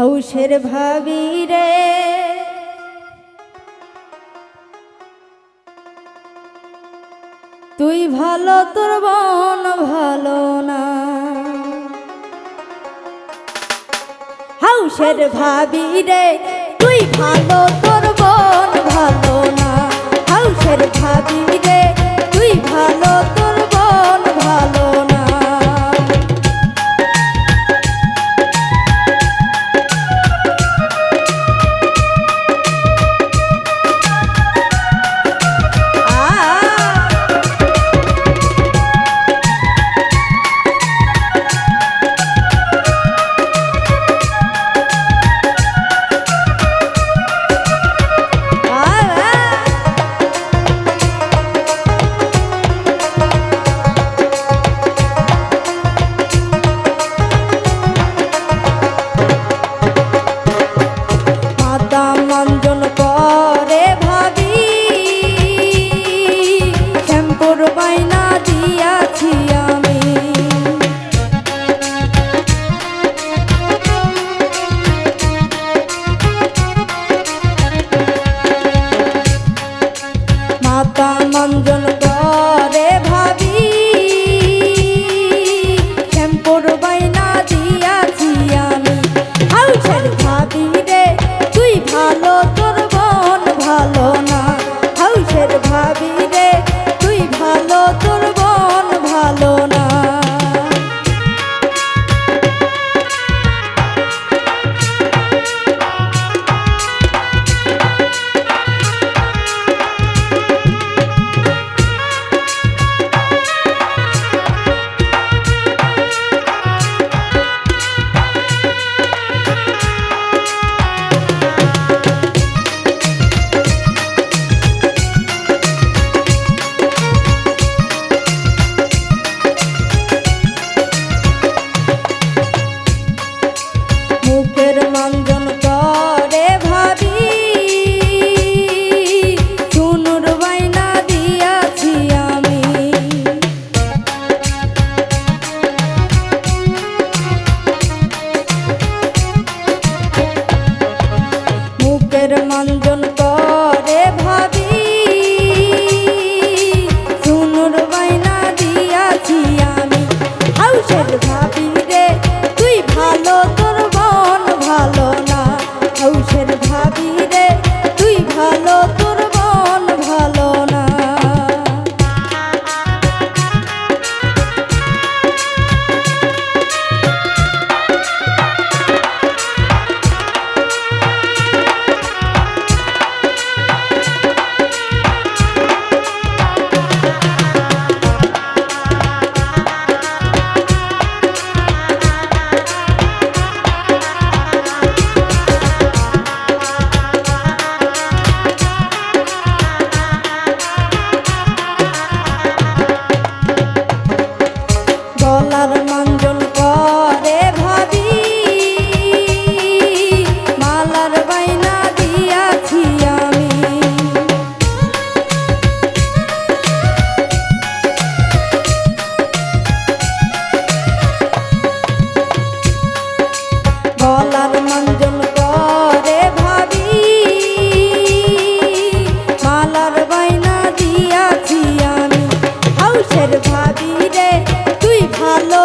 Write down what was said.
হাউসের ভাবি রে। তুই ভালো, তোর বন ভালো না। হাউসের ভাবি রে, তুই ভালো, তোর বন ভালো না। হাউসের ভাবি রে হাউসের ভাবি রে? তুই ভালো